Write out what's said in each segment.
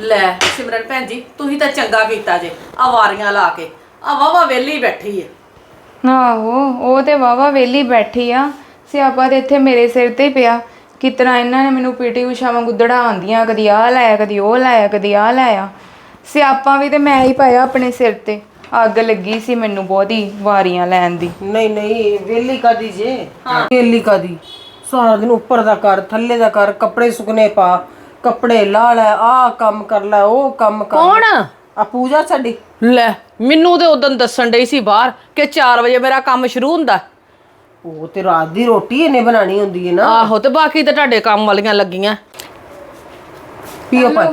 ਲੈ ਸਿਮਰਨ ਭੈਣ ਜੀ ਤੁਸੀਂ ਤਾਂ ਚੰਗਾ ਕੀਤਾ ਜੇ ਆ ਵਾਰੀਆਂ ਲਾ ਕੇ। ਆ ਵਾਵਾ ਵੇਲੀ ਬੈਠੀ ਏ। ਆਹੋ ਉਹ ਤੇ ਵਾਵਾ ਵੇਲੀ ਬੈਠੀ ਆ। ਸਿਆਪਾ ਤੇ ਇੱਥੇ ਮੇਰੇ ਸਿਰ ਤੇ ਹੀ ਪਿਆ। ਕਿਤਨਾ ਇਹਨਾਂ ਨੇ ਮੈਨੂੰ ਪੀਟੀ ਊਸ਼ਾ ਵਾਂਗੂ ਦੜਾਉਂਦੀਆਂ ਕਦੀ ਆਹ ਲਾਇਆ ਕਦੀ ਉਹ ਲਾਇਆ ਕਦੀ ਆਹ ਲਾਇਆ ਸਿਆਪਾ ਵੀ ਤੇ ਮੈਂ ਹੀ ਪਾਇਆ ਆਪਣੇ ਸਿਰ ਤੇ। ਅੱਗ ਲੱਗੀ ਸੀ ਮੈਨੂੰ ਬਹੁਤੀ ਵਾਰੀਆਂ ਲੈਣ ਦੀ। ਨਹੀਂ ਨਹੀਂ ਵੇਲੀ ਕਾਦੀ ਜੇ? ਵੇਲੀ ਕਾਦੀ? ਸਾਰਾ ਦਿਨ ਉੱਪਰ ਦਾ ਕਰ ਥੱਲੇ ਦਾ ਕਰ ਕੱਪੜੇ ਸੁਕਨੇ ਪਾ। ਕੱਪੜੇ ਲਾ ਲੈ ਆ ਕੰਮ ਕਰ ਲੈ ਉਹ ਕੰਮ ਕਰ ਕੌਣ? ਆ ਪੂਜਾ ਸਾਡੀ? ਲੈ ਮੈਨੂੰ ਤੇ ਉਦੋਂ ਦੱਸਣ ਡਈ ਸੀ ਬਾਹਰ ਕਿ 4 ਵਜੇ ਮੇਰਾ ਕੰਮ ਸ਼ੁਰੂ ਹੁੰਦਾ। ਉਹ ਤੇ ਰਾਤ ਦੀ ਰੋਟੀ ਇਹਨੇ ਬਣਾਣੀ ਹੁੰਦੀ ਹੈ ਨਾ। ਆਹੋ ਤੇ ਬਾਕੀ ਤਾਂ ਤੁਹਾਡੇ ਕੰਮ ਵਾਲੀਆਂ ਲੱਗੀਆਂ। ਪੀਓ ਪਾ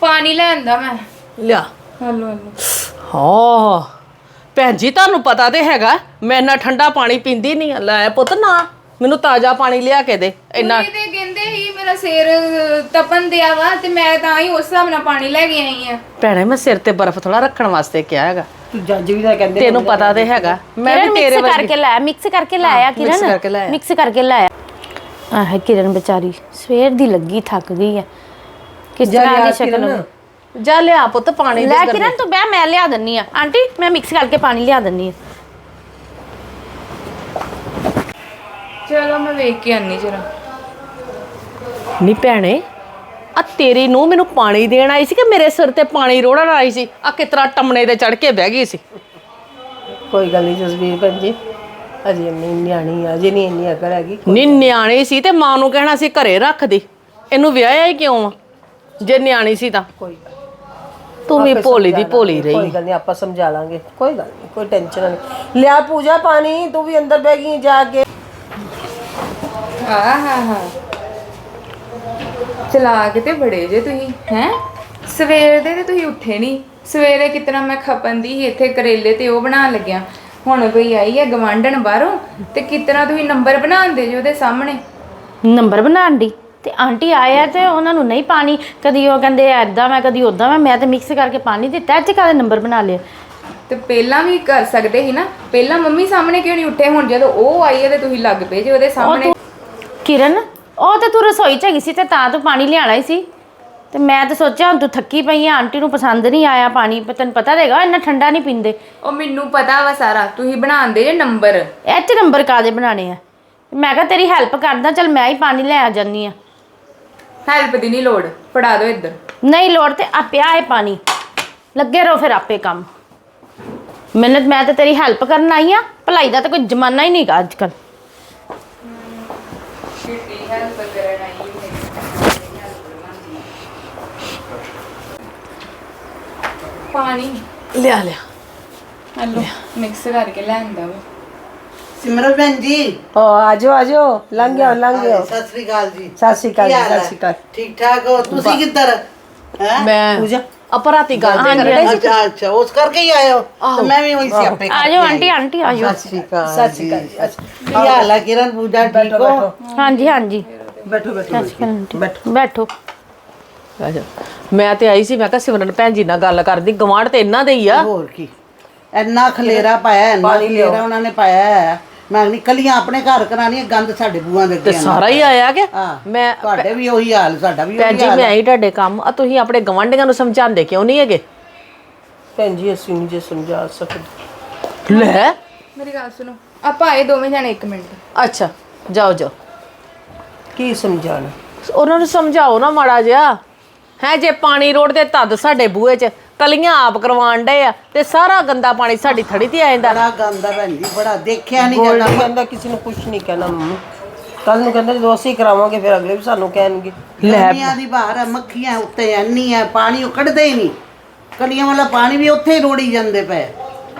ਪਾਣੀ। ਲੈਂਦਾ ਮੈਂ। ਲਿਆ। Hello hello. ਹਾਂ ਭੈਣ ਜੀ ਤੁਹਾਨੂੰ ਪਤਾ ਤੇ ਹੈਗਾ ਮੈਂ ਇੰਨਾ ਠੰਡਾ ਪਾਣੀ ਪੀਂਦੀ ਨਹੀਂ। ਲੈ ਪੁੱਤ ਨਾ। ਮੈਨੂੰ ਤਾਜ਼ਾ ਪਾਣੀ ਲਿਆ ਕੇ ਦੇ ਇੰਨਾ ਤੇ ਕਹਿੰਦੇ ਹੀ ਮੇਰਾ ਸਿਰ ਤਪਨ ਦਿਆ ਵਾ ਤੇ ਮੈਂ ਤਾਂ ਹੀ ਉਸ ਹਿਸਾਬ ਨਾਲ ਪਾਣੀ ਲੈ ਕੇ ਆਈ ਆ। ਭੈਣੇ ਮੈਂ ਸਿਰ ਤੇ ਬਰਫ਼ ਥੋੜਾ ਰੱਖਣ ਵਾਸਤੇ ਕਿਹਾ ਹੈਗਾ। ਤੂੰ ਜੱਜ ਵੀ ਤਾਂ ਕਹਿੰਦੇ ਤੈਨੂੰ ਪਤਾ ਤੇ ਹੈਗਾ। ਮੈਂ ਵੀ ਤੇਰੇ ਮਿਕਸ ਕਰਕੇ ਲਾਇਆ ਮਿਕਸ ਕਰਕੇ ਲਾਇਆ mix ਕਿਰਨ। ਕਰਕੇ ਲਾਇਆ। ਮਿਕਸ ਕਰਕੇ ਲਾਇਆ। ਆਹ ਕਿਰਨ ਵਿਚਾਰੀ ਸਵੇਰ ਦੀ ਲੱਗੀ ਥੱਕ ਗਈ ਹੈ ਕਿਸ ਤਰ੍ਹਾਂ ਦੀ ਸ਼ਕਲ ਜਾ ਲਿਆ ਪੁੱਤ ਪਾਣੀ ਲੈ ਕਿਰਨ ਤੂੰ ਬਹਿ ਮੈਂ ਲਿਆ ਦਿੰਨੀ ਆ। ਆਂਟੀ ਮੈਂ ਮਿਕਸ ਕਰਕੇ ਪਾਣੀ ਲਿਆ ਦਿੰਨੀ ਆ। ਚਲੋ ਮੈਂ ਵੇਖ ਕੇ ਆਨੀ ਜਰਾ। ਨਹੀਂ ਭੈਣੇ। ਆ ਤੇਰੀ ਨੂੰ ਮੈਨੂੰ ਪਾਣੀ ਦੇਣ ਆਈ ਸੀ ਕਿ ਮੇਰੇ ਸਿਰ ਤੇ ਪਾਣੀ ਰੋੜਨ ਆਈ ਸੀ? ਆ ਕਿਤਰਾ ਟਮਣੇ ਤੇ ਚੜ ਕੇ ਬਹਿ ਗਈ ਸੀ? ਕੋਈ ਗੱਲ ਨਹੀਂ ਜਸਵੀਰ ਭੈਣ ਜੀ ਅਜੇ ਨਹੀਂ ਨਿਆਣੀ ਆ, ਅਜੇ ਨਹੀਂ ਇੰਨੀ ਅਕਲ ਹੈਗੀ ਨੀ ਨਿਆਣੀ ਸੀ ਤੇ ਮਾਂ ਨੂੰ ਕਹਿਣਾ ਸੀ ਘਰੇ ਰੱਖ ਦੇ। ਇਹਨੂੰ ਵਿਆਹਿਆ ਹੀ ਕਿਉਂ ਆ? ਜੇ ਨਿਆਣੀ ਸੀ ਤਾਂ। ਕੋਈ ਗੱਲ ਤੂੰ ਵੀ ਭੋਲੀ ਦੀ ਭੋਲੀ ਕੋਈ ਰਹੀ ਗੱਲ ਨਹੀਂ ਆਪਾਂ ਸਮਝਾ ਲਾਂਗੇ। ਕੋਈ ਗੱਲ ਨਹੀਂ ਕੋਈ ਟੈਨਸ਼ਨ ਨਹੀਂ ਲਿਆ ਪੂਜਾ ਪਾਣੀ ਤੂੰ ਵੀ ਅੰਦਰ ਬਹਿ ਗਈ ਜਾ ਕੇ। ਹਾਂ ਹਾਂ ਹਾਂ ਚਲਾ ਕੇ ਤੇ ਬੜੇ ਜੇ ਤੁਸੀਂ ਹੈ? ਸਵੇਰ ਦੇ ਤੇ ਤੁਸੀਂ ਉੱਠੇ ਨਹੀਂ ਸਵੇਰੇ ਕਿਤਨਾ ਮੈਂ ਖਪਨ ਦੀ ਸੀ ਇੱਥੇ ਕਰੇਲੇ ਤੇ ਉਹ ਬਣਾਉਣ ਲੱਗਿਆ। ਹੁਣ ਕੋਈ ਆਈ ਹੈ ਗਵਾਂਢਣ ਬਾਹਰੋਂ ਤੇ ਕਿਤਨਾ ਤੁਸੀਂ ਨੰਬਰ ਬਣਾਉਂਦੇ ਜੇ ਉਹਦੇ ਸਾਹਮਣੇ? ਨੰਬਰ ਬਣਾਉਣ ਦੀ? ਤੇ ਆਂਟੀ ਆਇਆ ਤੇ ਉਹਨਾਂ ਨੂੰ ਨਹੀਂ ਪਾਣੀ। ਕਦੀ ਉਹ ਕਹਿੰਦੇ ਐਦਾਂ ਮੈਂ ਕਦੀ ਉਦਾਂ ਮੈਂ ਮੈਂ ਤੇ ਮਿਕਸ ਕਰਕੇ ਪਾਣੀ ਦਿੱਤਾ ਅੱਜ ਕਾਹਦੇ ਨੰਬਰ ਬਣਾ ਲਏ? ਤੇ ਪਹਿਲਾਂ ਵੀ ਕਰ ਸਕਦੇ ਸੀ ਨਾ। ਪਹਿਲਾਂ ਮੰਮੀ ਸਾਹਮਣੇ ਕਿਉਂ ਨਹੀਂ ਉੱਠੇ? ਹੁਣ ਜਦੋਂ ਉਹ ਆਈ ਹੈ ਤੇ ਤੁਸੀਂ ਲੱਗ ਪਏ ਜੇ ਉਹਦੇ ਸਾਹਮਣੇ। ਕਿਰਨ ਉਹ ਤੇ ਤੂੰ ਰਸੋਈ ਚ ਹੈਗੀ ਸੀ ਤੇ ਤਾਂ ਤੂੰ ਪਾਣੀ ਲਿਆਣਾ ਹੀ ਸੀ। ਤੇ ਮੈਂ ਤਾਂ ਸੋਚਿਆ ਹੁਣ ਤੂੰ ਥੱਕੀ ਪਈ ਆ ਆਂਟੀ ਨੂੰ ਪਸੰਦ ਨਹੀਂ ਆਇਆ ਪਾਣੀ ਪਰ ਤੈਨੂੰ ਪਤਾ ਦੇਗਾ ਇੰਨਾ ਠੰਡਾ ਨਹੀਂ ਪੀਂਦੇ। ਉਹ ਮੈਨੂੰ ਪਤਾ ਵਾ ਸਾਰਾ ਤੁਸੀਂ ਬਣਾਉਂਦੇ ਜੇ ਨੰਬਰ। ਇਹ ਚ ਨੰਬਰ ਕਾਦੇ ਬਣਾਣੇ ਆ? ਮੈਂ ਕਿਹਾ ਤੇਰੀ ਹੈਲਪ ਕਰਦਾ ਚਲ ਮੈਂ ਹੀ ਪਾਣੀ ਲੈ ਆ ਜਾਨੀ ਆ। ਹੈਲਪ ਦੀ ਨਹੀਂ ਲੋੜ ਫੜਾ ਦਿਓ ਇੱਧਰ। ਨਹੀਂ ਲੋੜ ਤੇ ਆ ਪਿਆ ਹੈ ਪਾਣੀ। ਲੱਗੇ ਰਹੋ ਫਿਰ ਆਪੇ ਕੰਮ। ਮਿਹਨਤ ਮੈਂ ਤਾਂ ਤੇਰੀ ਹੈਲਪ ਕਰਨ ਆਈ ਆ ਭਲਾਈ ਦਾ ਤਾਂ ਕੋਈ ਜ਼ਮਾਨਾ ਹੀ ਨਹੀਂਗਾ ਅੱਜ ਕੱਲ ਛੁੱਟੀ ਹੈਲਪ ਕਰਨ ਆਈ ਪਾਣੀ ਲਿਆ ਲਿਆ। ਹਲੋ ਮਿਕਸ ਕਰਕੇ ਲੈਂਦਾ ਵਾ ਸਿਮਰਨ ਭੈਣ ਜੀ। ਓ ਆਜੋ ਆਜੋ। ਲੰਘ ਗਿਆ ਲੰਘ ਗਿਆ ਸਤਿ ਸ੍ਰੀ ਅਕਾਲ ਜੀ। ਸਤਿ ਸ਼੍ਰੀ ਅਕਾਲ ਕੀ ਜੀ, ਹਾਲ ਸਤਿ ਹੈ? ਸ਼੍ਰੀ ਅਕਾਲ। ਠੀਕ ਠਾਕ ਹੋ? ਤੁਸੀਂ ਕਿੱਧਰ? ਹੈ? ਮੈਂ ਪੂਜਾ? ਅਪਰਾਤੀ ਗੱਲ ਤੇ ਕਰ ਰਹੀ ਅੱਛਾ ਅੱਛਾ ਉਸ ਕਰਕੇ ਹੀ ਆਏ ਹੋ? ਤੇ ਮੈਂ ਵੀ ਉਹੀ ਸਿਆਪੇ ਆ ਜਾਓ ਆਂਟੀ ਆਂਟੀ ਆ ਜਾਓ ਸਤਿ ਸ੍ਰੀ ਅਕਾਲ ਸਤਿ ਸ਼੍ਰੀ ਅਕਾਲ। ਕੀ ਹਾਲ ਹੈ ਕਿਰਨ ਪੂਜਾ ਠੀਕ ਹੋ? ਹਾਂਜੀ ਹਾਂਜੀ। ਬੈਠੋ ਬੈਠੋ ਬੈਠੋ। ਬੈਠੋ। ਅੱਛਾ ਮੈਂ ਤੇ ਆਈ ਸੀ ਮੈਂ ਕਿਹਾ ਸਿਮਰਨ ਭੈਣ ਜੀ ਨਾਲ ਗੱਲ ਕਰਦੀ ਗਵਾਂਢ ਤੇ ਇਹਨਾਂ ਦੇ ਹੀ ਆ। ਹੋਰ ਕੀ? ਇੰਨਾ ਖਲੇਰਾ ਪਾਇਆ ਇੰਨਾ ਖਲੇਰਾ ਉਹਨਾਂ ਨੇ ਪਾਇਆ ਹੈ। ਮੈਂ ਨਹੀਂ ਕਲੀਆਂ ਆਪਣੇ ਘਰ ਕਰਾਣੀਆਂ ਗੰਦ ਸਾਡੇ ਬੂਆਂ ਦੇ ਤੇ ਸਾਰਾ ਹੀ ਆਇਆ ਕਿ ਹਾਂ ਮੈਂ ਤੁਹਾਡੇ ਵੀ ਉਹੀ ਹਾਲ ਸਾਡਾ ਵੀ ਭੈਣ ਉਹੀ ਜੀ ਹਾਲ ਮੈਂ ਹੀ। ਤੁਹਾਡੇ ਕੰਮ ਆ ਤੁਸੀਂ ਆਪਣੇ ਗਵਾਂਢੀਆਂ ਨੂੰ ਸਮਝਾਉਂਦੇ ਕਿਉਂ ਨਹੀਂ ਹੈਗੇ? ਭੈਣ ਜੀ ਅਸੀਂ ਨਹੀਂ ਜੇ ਸਮਝਾ ਸਕਦੇ। ਲੈ। ਮੇਰੀ ਗੱਲ ਸੁਣੋ ਆਪਾਂ ਆਏ ਦੋਵੇਂ ਜਾਣੇ ਇੱਕ ਮਿੰਟ। ਅੱਛਾ ਜਾਓ ਜਾਓ। ਕੀ ਸਮਝਾਣਾ ਉਹਨਾਂ ਨੂੰ ਸਮਝਾਓ ਨਾ ਮਾੜਾ ਜਿਹਾ। ਹੈ ਜੇ ਪਾਣੀ ਰੋੜ ਦੇ ਤਦ ਸਾਡੇ ਬੂਹੇ 'ਚ। ਕਲੀਆਂ ਆਪ ਕਰਵਾਉਣ ਡਏ ਆ ਤੇ ਸਾਰਾ ਗੰਦਾ ਪਾਣੀ ਸਾਡੀ ਥੜੀ ਤੇ ਆ ਜਾਂਦਾ। ਬੜਾ ਗੰਦ ਆ ਭੈਣ ਜੀ ਬੜਾ ਦੇਖਿਆ ਨਹੀਂ ਗੋਲਡੀ ਜਾਂਦਾ ਕਹਿੰਦਾ ਕਿਸੇ ਨੂੰ ਕੁਝ ਨਹੀਂ ਕਹਿਣਾ ਮੰਮੀ। ਕੱਲ ਨੂੰ ਕਹਿੰਦਾ ਜਦੋਂ ਅਸੀਂ ਕਰਾਵਾਂਗੇ ਫਿਰ ਅਗਲੇ ਵੀ ਸਾਨੂੰ ਕਹਿਣਗੇ। ਗਰਮੀਆਂ ਦੀ ਬਾਹਰ ਹੈ ਮੱਖੀਆਂ ਉੱਤੇ ਐਨੀ ਹੈ ਪਾਣੀ ਉਹ ਕੱਢਦੇ ਹੀ ਨਹੀਂ ਕਲੀਆਂ ਵਾਲਾ ਪਾਣੀ ਵੀ ਉੱਥੇ ਹੀ ਰੋੜੀ ਜਾਂਦੇ ਪਏ।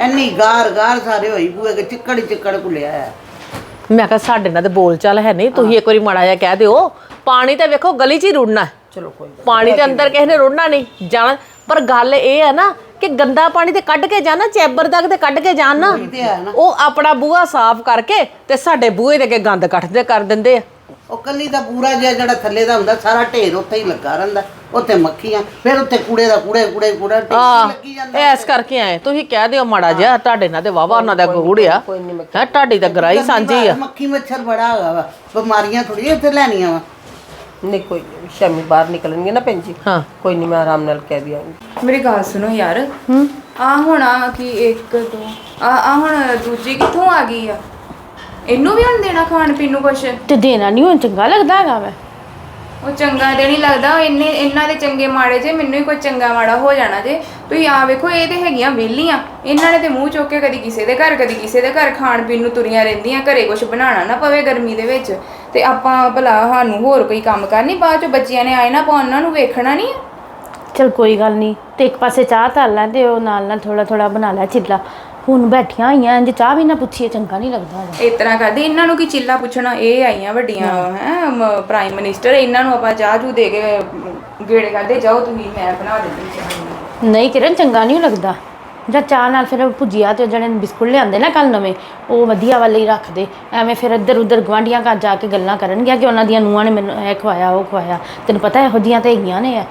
ਐਨੀ ਗਾਰ ਗਾਰ ਸਾਰੇ ਹੋਈ ਬੂਏ ਕੇ ਚਿੱਕੜ ਹੀ ਚਿੱਕੜ ਘੁਲਿਆ ਹੈ ਮੈਂ ਕਿਹਾ ਸਾਡੇ ਨਾਲ ਤੇ ਬੋਲ ਚਾਲ ਹੈ ਨਹੀਂ ਤੁਸੀਂ ਇੱਕ ਵਾਰੀ ਮਾੜਾ ਜਿਹਾ ਕਹਿ ਦਿਓ। ਪਾਣੀ ਤਾਂ ਵੇਖੋ ਗਲੀ 'ਚ ਹੀ ਰੁੜਨਾ। ਚਲੋ ਕੋਈ ਪਾਣੀ ਦੇ ਅੰਦਰ ਕਿਸੇ ਨੇ ਰੁੜਨਾ ਨਹੀਂ। ਜਾਣਾ ਪਰ ਗੱਲ ਇਹ ਹੈ ਨਾ ਕਿ ਗੰਦਾ ਪਾਣੀ ਤੇ ਕੱਢ ਕੇ ਜਾਣਾ ਚੈਬਰ ਤੱਕ ਤੇ ਕੱਢ ਕੇ ਜਾਣ ਨਾ। ਤੇ ਹੈ ਨਾ। ਉਹ ਆਪਣਾ ਬੂਹਾ ਸਾਫ਼ ਕਰਕੇ ਤੇ ਸਾਡੇ ਬੂਹੇ ਦੇ ਅੱਗੇ ਗੰਦ ਕੱਢਦੇ ਕਰ ਦਿੰਦੇ ਆ। ਉਹ ਕੱਲੀ ਦਾ ਪੂਰਾ ਜਿਹਾ ਜਿਹੜਾ ਥੱਲੇ ਦਾ ਹੁੰਦਾ ਸਾਰਾ ਢੇਰ ਉੱਥੇ ਹੀ ਲੱਗਾ ਰਹਿੰਦਾ। ਉੱਥੇ ਮੱਖੀਆਂ ਫਿਰ ਉੱਥੇ ਕੂੜੇ ਦਾ ਕੂੜੇ ਕੂੜੇ ਕੂੜਾ ਢੇਰ ਹੀ ਲੱਗੀ ਜਾਂਦਾ ਐਸ ਕਰਕੇ ਆਏ। ਤੁਸੀਂ ਕਹਿ ਦਿਓ ਮਾੜਾ ਜਿਹਾ ਤੁਹਾਡੇ ਨਾਲ ਤੇ ਵਾਵਾ ਉਹਨਾਂ ਦਾ ਗੂੜ ਆ ਹੈ ਤੁਹਾਡੀ ਤਾਂ ਗਰਾਈ ਸਾਂਝੀ ਆ। ਮੱਖੀ ਮੱਛਰ ਬੜਾ ਹੈਗਾ ਵਾ। ਬਿਮਾਰੀਆਂ ਥੋੜੀ ਇੱਥੇ ਲੈਣੀਆਂ ਵਾ। ਨਹੀਂ ਕੋਈ ਨਹੀਂ ਸ਼ਾਮੀ ਬਾਹਰ ਨਿਕਲਣਗੇ ਨਾ ਭੈਣ ਜੀ। ਹਾਂ। ਕੋਈ ਨਹੀਂ ਮੈਂ ਆਰਾਮ ਨਾਲ ਕਹਿ ਦਿਆਂਗੀ ਮੇਰੀ ਗੱਲ ਸੁਣੋ ਯਾਰ। ਹੂੰ। ਆ ਹੁਣ ਆ ਕੀ ਇੱਕ ਦੋ ਆ ਆ ਹੁਣ ਦੂਜੀ ਕਿੱਥੋਂ ਆ ਗਈ ਆ? ਇਹਨੂੰ ਵੀ ਹੁਣ ਦੇਣਾ ਖਾਣ ਪੀਣ ਨੂੰ ਕੁਛ? ਤੇ ਦੇਣਾ ਨਹੀਂ ਹੁਣ ਚੰਗਾ ਲੱਗਦਾ ਹੈਗਾ ਵਾ। ਉਹ ਚੰਗਾ ਤੇ ਨਹੀਂ ਲੱਗਦਾ ਇੰਨੇ, ਇਹਨਾਂ ਦੇ ਚੰਗੇ ਮਾੜੇ ਜੇ, ਮੈਨੂੰ ਹੀ ਕੋਈ ਚੰਗਾ ਮਾੜਾ ਹੋ ਜਾਣਾ ਜੇ। ਤੁਸੀਂ ਆ ਵੇਖੋ, ਇਹ ਤੇ ਹੈਗੀਆਂ ਵਿਹਲੀਆਂ। ਇਹਨਾਂ ਨੇ ਤੇ ਮੂੰਹ ਚੁੱਕ ਕੇ ਕਦੀ ਕਿਸੇ ਦੇ ਘਰ, ਕਦੀ ਕਿਸੇ ਦੇ ਘਰ ਖਾਣ ਪੀਣ ਨੂੰ ਤੁਰੀਆਂ ਰਹਿੰਦੀਆਂ, ਘਰੇ ਕੁਝ ਬਣਾਉਣਾ ਨਾ ਪਵੇ ਗਰਮੀ ਦੇ ਵਿੱਚ। ਤੇ ਆਪਾਂ ਭਲਾ ਸਾਨੂੰ ਹੋਰ ਕੋਈ ਕੰਮ ਕਰਨੀ, ਬਾਅਦ ਚ ਬੱਚਿਆਂ ਨੇ ਆਏ ਨਾ, ਆਪਾਂ ਉਹਨਾਂ ਨੂੰ ਵੇਖਣਾ ਨਹੀਂ ਚਲ ਕੋਈ ਗੱਲ ਨਹੀਂ, ਤੇ ਇੱਕ ਪਾਸੇ ਚਾਹ ਧਰ ਲੈ ਤੇ ਉਹ ਨਾਲ ਨਾਲ ਥੋੜਾ ਥੋੜਾ ਬਣਾ ਲੈ ਚਿੱਲਾ। ਹੁਣ ਬੈਠੀਆਂ ਹੋਈਆਂ ਇੰਜ ਚਾਹ ਵੀ ਨਾ ਪੁੱਛੀਏ ਚੰਗਾ ਨਹੀਂ ਲੱਗਦਾ ਹੈਗਾ। ਇਸ ਤਰ੍ਹਾਂ ਕਰਦੇ ਇਹਨਾਂ ਨੂੰ ਕੀ ਚਿੱਲਾ ਪੁੱਛਣਾ ਇਹ ਆਈਆਂ ਵੱਡੀਆਂ ਹੈ। ਪ੍ਰਾਈਮ ਮਿਨਿਸਟਰ ਇਹਨਾਂ ਨੂੰ ਆਪਾਂ ਚਾਹ ਚੂ ਦੇ ਕੇ ਅਮ, ਗੇੜੇ ਕਰਦੇ ਜਾਓ ਤੁਸੀਂ ਮੈਂ ਬਣਾ ਦਿੰਦੀ ਚਾਹ। ਨਹੀਂ ਕਿਰਨ ਚੰਗਾ ਨਹੀਂ ਲੱਗਦਾ। ਜਾਂ ਚਾਹ ਨਾਲ ਫਿਰ ਭੁਜੀਆ ਤੇ ਜਿਹੜੇ ਬਿਸਕੁਟ ਲਿਆਂਦੇ ਨਾ ਕੱਲ ਨਵੇਂ ਉਹ ਵਧੀਆ ਵਾਲੇ ਹੀ ਰੱਖ ਦੇ ਐਵੇਂ ਫਿਰ ਇੱਧਰ ਉੱਧਰ ਗਵਾਂਢੀਆਂ ਘਰ ਜਾ ਕੇ ਗੱਲਾਂ ਕਰਨਗੀਆਂ ਕਿ ਉਹਨਾਂ ਦੀਆਂ ਨੂੰਹਾਂ ਨੇ ਮੈਨੂੰ ਇਹ ਖਵਾਇਆ ਉਹ ਖਵਾਇਆ। ਤੈਨੂੰ ਪਤਾ ਇਹੋ ਜੀਆਂ ਤੇ ਹੈਗੀਆਂ ਨੇ ਇਹ।